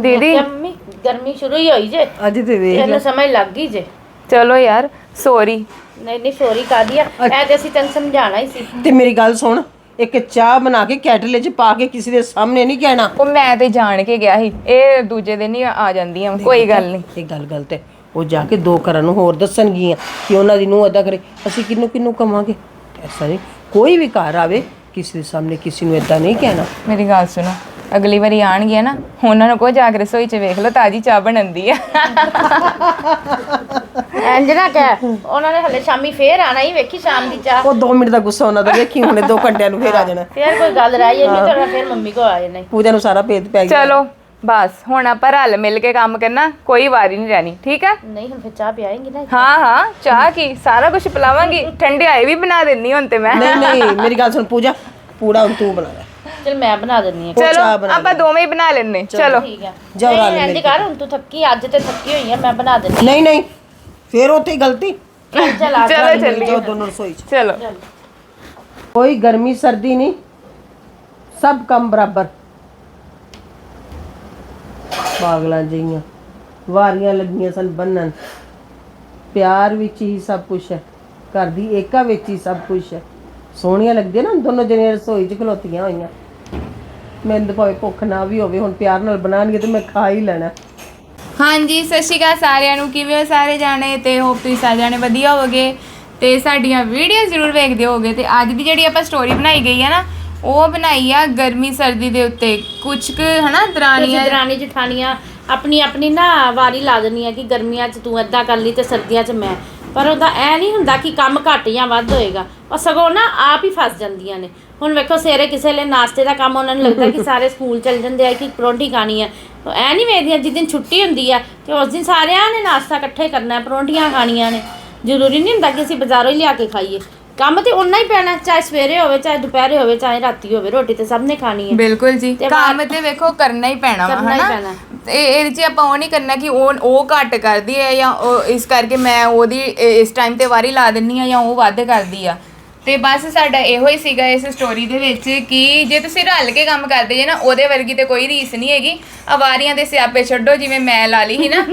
ਦੀਦੀ। ਮੰਮੀ ਗਰਮੀ ਸ਼ੁਰੂ ਹੀ ਹੋਈ ਜੇ। ਅੱਜ ਤੇ ਵੇਖ ਇਹਨੂੰ ਸਮਝ ਲੱਗ ਗਈ ਜੇ। ਚਲੋ ਯਾਰ ਸੌਰੀ ਨਹੀਂ ਨਹੀਂ ਸੋਰੀ ਕਾਦੀ ਆ? ਐ ਤੇ ਅਸੀਂ ਤੈਨੂੰ ਸਮਝਾਣਾ ਹੀ ਸੀ। ਤੇ ਮੇਰੀ ਗੱਲ ਸੁਣ ਇੱਕ ਚਾਹ ਬਣਾ ਕੇ ਕੈਟਲ 'ਚ ਪਾ ਕੇ ਕਿਸੇ ਦੇ ਸਾਹਮਣੇ ਨਹੀਂ ਕਹਿਣਾ। ਉਹ ਮੈਂ ਤੇ ਜਾਣ ਕੇ ਗਿਆ ਸੀ ਇਹ ਦੂਜੇ ਦਿਨ ਹੀ ਆ ਜਾਂਦੀਆਂ ਕੋਈ ਗੱਲ ਨਹੀਂ। ਇਹ ਗੱਲ ਗਲਤ ਹੈ। ਉਹ ਜਾ ਕੇ ਦੋ ਘਰਾਂ ਨੂੰ ਹੋਰ ਦੱਸਣਗੀਆਂ ਕਿ ਉਹਨਾਂ ਦੀ ਨੂੰ ਅਦਾ ਕਰੇ। ਅਸੀਂ ਕਿੰਨੂੰ ਕਿੰਨੂੰ ਕਵਾਂਗੇ? ਐਸਾ ਨਹੀਂ ਕੋਈ ਵੀ ਘਰ ਆਵੇ ਕਿਸੇ ਦੇ ਸਾਹਮਣੇ ਕਿਸੇ ਨੂੰ ਇਦਾਂ ਨਹੀਂ ਕਹਿਣਾ। ਮੇਰੀ ਗੱਲ ਸੁਣੋ ਅਗਲੀ ਵਾਰੀ ਆਣਗੇ ਨਾ ਉਹਨਾਂ ਨੂੰ ਕੋ ਜਾ ਕੇ ਰਸੋਈ 'ਚ ਵੇਖ ਲਓ ਤਾਜੀ ਚਾਹ ਬਣਦੀ ਆ। ਇੰਜ ਨਾ ਕਹਿ ਉਹਨਾਂ ਨੇ ਹਲੇ ਸ਼ਾਮੀ ਫੇਰ ਆਣਾ ਹੀ ਵੇਖੀ ਸ਼ਾਮ ਦੀ ਚਾਹ। ਉਹ 2 ਮਿੰਟ ਦਾ ਗੁੱਸਾ ਉਹਨਾਂ ਦਾ ਵੇਖੀ ਹੁਣੇ 2 ਘੰਟਿਆਂ ਨੂੰ ਫੇਰ ਆ ਜਾਣਾ। ਫੇਰ ਕੋਈ ਗੱਲ ਰਹਿ ਜਾਏਗੀ ਤੇ ਉਹਨਾਂ ਫੇਰ ਮੰਮੀ ਕੋ ਆ ਜਾਣਾ। ਪੂਜਾ ਨੂੰ ਸਾਰਾ ਭੇਦ ਪੈ ਗਿਆ। ਚਲੋ ਬਸ ਹੁਣ ਆਪਾਂ ਰਲ ਮਿਲ ਕੇ ਕੰਮ ਕਰਨਾ ਕੋਈ ਵਾਰੀ ਨਹੀਂ ਰਹਿਣੀ ਠੀਕ ਆ? ਨਹੀਂ ਹੁਣ ਫੇਰ ਚਾਹ ਪਿਆਏਂਗੀ ਨਾ। ਹਾਂ ਹਾਂ ਚਾਹ ਕੀ ਸਾਰਾ ਕੁਝ ਪਿਲਾਵਾਂਗੀ ਠੰਡਿਆਈ ਵੀ ਬਣਾ ਦਿੰਨੀ ਹੁਣ ਤੇ ਮੈਂ। ਨਹੀਂ ਨਹੀਂ ਮੇਰੀ ਗੱਲ ਸੁਣ ਪੂਜਾ ਪੂੜਾ ਹੁਣ ਤੂੰ ਬਣਾ ਲੈ। ਚਲ ਮੈਂ ਬਣਾ ਦਿੰਨੀ ਆ। ਚਲੋ ਚਾਹ ਬਣਾ ਆਪਾਂ ਦੋਵੇਂ ਹੀ ਬਣਾ ਲੈਣੇ ਚਲੋ। ਠੀਕ ਆ। ਜਾਓ ਰਲ ਨਹੀਂ ਇੰਜ ਕਰ ਹੁਣ ਤੂੰ ਥੱਕੀ ਅੱਜ ਤੇ ਥੱਕੀ ਹੋਈ ਆ ਮੈਂ ਬਣਾ ਦਿੰਨੀ ਨਹੀਂ ਨਹੀਂ ਫੇਰ ਉੱਥੇ ਹੀ ਗਲਤੀ। ਆ। ਚੱਲ ਆ ਚਲੋ ਦੋਨੋਂ ਰਸੋਈ 'ਚ। ਚਲੋ। ਕੋਈ ਗਰਮੀ ਸਰਦੀ ਨਹੀਂ। ਸਭ ਕੰਮ ਬਰਾਬਰ। ਪਾਗਲਾਂ ਜਿਹੀਆਂ। ਵਾਰੀਆਂ ਲੱਗੀਆਂ ਸਨ ਬੰਨਣ। ਪਿਆਰ ਵਿੱਚ ਹੀ ਸਭ ਕੁਝ ਹੈ। ਘਰ ਦੀ ਏਕਾ ਵਿੱਚ ਹੀ ਸਭ ਕੁਝ ਹੈ। ਸੋਹਣੀਆਂ ਲੱਗਦੀਆਂ ਨਾ ਦੋਨੋਂ ਜਣੇ ਰਸੋਈ 'ਚ ਖਲੋਤੀਆਂ ਹੋਈਆਂ। ਮੈਨੂੰ ਤਾਂ ਭਾਵੇਂ ਭੁੱਖ ਨਾ ਵੀ ਹੋਵੇ ਹੁਣ ਪਿਆਰ ਨਾਲ ਬਣਾਉਣਗੇ ਤੇ ਮੈਂ ਖਾ ਹੀ ਲੈਣਾ। ਹਾਂਜੀ ਸਤਿ ਸ਼੍ਰੀ ਅਕਾਲ ਸਾਰਿਆਂ ਨੂੰ। ਕਿਵੇਂ ਹੋ ਸਾਰੇ ਜਾਣੇ? ਤੇ ਹੋਪ ਤੁਸੀਂ ਸਾਰੇ ਜਾਣੇ ਵਧੀਆ ਹੋਵੋਗੇ। ਤੇ ਸਾਡੀਆਂ ਵੀਡੀਓ ਜ਼ਰੂਰ ਵੇਖਦੇ ਹੋਵੋਗੇ। ਤੇ ਅੱਜ ਦੀ ਜਿਹੜੀ ਆਪਾਂ ਸਟੋਰੀ ਬਣਾਈ ਗਈ ਹੈ ਨਾ ਉਹ ਬਣਾਈ ਆ ਗਰਮੀ ਸਰਦੀ ਦੇ ਉੱਤੇ। ਕੁਝ ਕੁ ਹਨਾ ਦਰਾਨੀਆਂ ਦਰਾਣੀ ਜਠਾਣੀਆਂ ਆਪਣੀ ਆਪਣੀ ਨਾ ਵਾਰੀ ਲਾ ਦਿੰਦੀਆਂ ਕਿ ਗਰਮੀਆਂ 'ਚ ਤੂੰ ਏਦਾਂ ਕਰ ਲਈ ਤੇ ਸਰਦੀਆਂ 'ਚ ਮੈਂ। ਪਰ ਉਹਦਾ ਐ ਨਹੀਂ ਹੁੰਦਾ ਕਿ ਕੰਮ ਘੱਟ ਜਾਂ ਵੱਧ ਹੋਏਗਾ। ਉਹ ਸਗੋਂ ਨਾ ਆਪ ਹੀ ਫਸ ਜਾਂਦੀਆਂ ਨੇ। ਹੁਣ ਵੇਖੋ, ਸਵੇਰੇ ਕਿਸੇ ਲਈ ਨਾਸ਼ਤੇ ਦਾ ਕੰਮ ਉਹਨਾਂ ਨੂੰ ਲੱਗਦਾ ਕਿ ਸਾਰੇ ਸਕੂਲ ਚਲ ਜਾਂਦੇ ਆ, ਕਿ ਪਰੌਂਠੀ ਖਾਣੀ ਆ। ਉਹ ਐ ਨਹੀਂ ਵੇਖਦੀਆਂ, ਜਿਸ ਦਿਨ ਛੁੱਟੀ ਹੁੰਦੀ ਆ, ਤੇ ਉਸ ਦਿਨ ਸਾਰਿਆਂ ਨੇ ਨਾਸ਼ਤਾ ਇਕੱਠੇ ਕਰਨਾ, ਪਰੌਂਠੀਆਂ ਖਾਣੀਆਂ ਨੇ। ਜ਼ਰੂਰੀ ਨਹੀਂ ਹੁੰਦਾ ਕਿ ਅਸੀਂ ਬਾਜ਼ਾਰੋਂ ਹੀ ਲਿਆ ਕੇ ਖਾਈਏ। ਕੰਮ ਤੇ ਉਨਾ ਹੀ ਪੈਣਾ ਚਾਹੇ ਸਵੇਰੇ ਹੋਵੇ ਚਾਹੇ ਦੁਪਹਿਰੇ ਹੋਵੇ ਚਾਹੇ ਰਾਤੀ ਹੋਵੇ ਰੋਟੀ ਤੇ ਸਭ ਨੇ ਖਾਣੀ ਹੈ। ਬਿਲਕੁਲ ਜੀ ਤੇ ਕੰਮ ਤੇ ਵੇਖੋ ਕਰਨਾ ਹੀ ਪੈਣਾ ਵਾ ਕਰਨਾ ਹੀ ਹਨਾ? ਪੈਣਾ। ਤੇ ਇਹਦੇ 'ਚ ਆਪਾਂ ਉਹ ਨਹੀਂ ਕਰਨਾ ਕਿ ਉਹ ਉਹ ਘੱਟ ਕਰਦੀ ਹੈ ਜਾਂ ਉਹ ਇਸ ਕਰਕੇ ਮੈਂ ਉਹਦੀ ਇ- ਇਸ ਟਾਈਮ ਤੇ ਵਾਰੀ ਲਾ ਦਿੰਨੀ ਆ ਜਾਂ ਉਹ ਵੱਧ ਕਰਦੀ ਆ। ਤੇ ਬਸ ਸਾਡਾ ਇਹੋ ਹੀ ਸੀਗਾ ਇਸ ਸਟੋਰੀ ਦੇ ਵਿੱਚ ਕਿ ਜੇ ਤੁਸੀਂ ਰਲ ਕੇ ਕੰਮ ਕਰਦੇ ਜੇ ਨਾ ਉਹਦੇ ਵਰਗੀ ਤੇ ਕੋਈ ਰੀਸ ਨਹੀਂ ਹੈਗੀ। ਆਵਾਰੀਆਂ ਦੇ ਸਿਆਪੇ ਛੱਡੋ ਜਿਵੇਂ ਮੈਂ ਲਾ ਲਈ ਸੀ ਨਾ।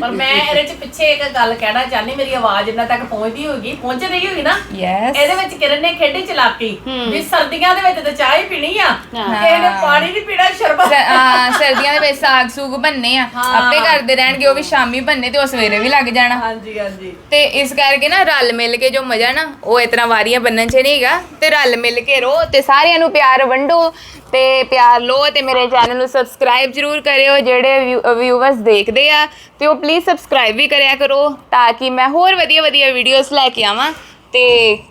ਪਰ ਮੈਂ ਇਹਦੇ ਚ ਪਿੱਛੇ ਇੱਕ ਗੱਲ ਕਹਿਣਾ ਚਾਹਨੀ ਮੇਰੀ ਆਵਾਜ਼ ਇਹਨਾਂ ਤੱਕ ਪਹੁੰਚਦੀ ਹੋਗੀ ਪਹੁੰਚ ਰਹੀ ਹੋਗੀ ਨਾ? ਯੈਸ ਇਹਦੇ ਵਿੱਚ ਕਿਰਨ ਨੇ ਖੇਡੀ ਚਲਾਕੀ ਵੀ ਸਰਦੀਆਂ ਦੇ ਵਿੱਚ ਤਾਂ ਚਾਹ ਹੀ ਪੀਣੀ ਆ ਕਿਸੇ ਨੇ ਪਾਣੀ ਨਹੀਂ ਪੀਣਾ ਸ਼ਰਬਤ ਸਰਦੀਆਂ ਦੇ ਵਿੱਚ ਸਾਗ ਸੂਗ ਬੰਨੇ ਆ ਆਪੇ ਕਰਦੇ ਰਹਿਣਗੇ ਉਹ ਵੀ ਸ਼ਾਮੀ ਬੰਨੇ ਤੇ ਉਹ ਸਵੇਰੇ ਵੀ ਲੱਗ ਜਾਣਾ। ਹਾਂਜੀ ਹਾਂਜੀ। ਤੇ ਇਸ ਕਰਕੇ ਨਾ ਰਲ ਮਿਲ ਕੇ ਜੋ ਮਜ਼ਾ ਨਾ ਉਹ ਇਤਨਾ ਵਾਰੀਆਂ ਬੰਨਣ ਚ ਨਹੀਂ ਹੈਗਾ ਤੇ ਰਲ ਮਿਲ ਕੇ ਰੋ ਤੇ ਸਾਰਿਆਂ ਨੂੰ ਪਿਆਰ ਵੰਡੋ ਤੇ ਪਿਆਰ ਲੋ ਤੇ ਮੇਰੇ ਚੈਨਲ ਨੂੰ ਸਬਸਕ੍ਰਾਈਬ ਜਰੂਰ ਕਰਿਓ ਜਿਹੜੇ ਵਿਊਵਰਸ ਦੇਖਦੇ ਆ ਤੇ ਉਹ ਪਲੀਜ਼ ਸਬਸਕ੍ਰਾਈਬ ਵੀ ਕਰਿਆ ਕਰੋ ਤਾਂ ਕਿ ਮੈਂ ਹੋਰ ਵਧੀਆ ਵਧੀਆ ਵੀਡੀਓਜ਼ ਲੈ ਕੇ ਆਵਾਂ ਤੇ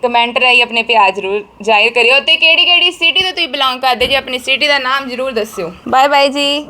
ਕਮੈਂਟ ਰਾਹੀਂ ਆਪਣੇ ਪਿਆਰ ਜਰੂਰ ਜ਼ਾਹਿਰ ਕਰਿਓ ਤੇ ਕਿਹੜੀ ਕਿਹੜੀ ਸਿਟੀ ਤੋਂ ਤੁਸੀਂ ਬਿਲੋਂਗ ਕਰਦੇ ਜੇ ਆਪਣੀ ਸਿਟੀ ਦਾ ਨਾਮ ਜਰੂਰ ਦੱਸਿਓ। ਬਾਏ ਬਾਏ ਜੀ।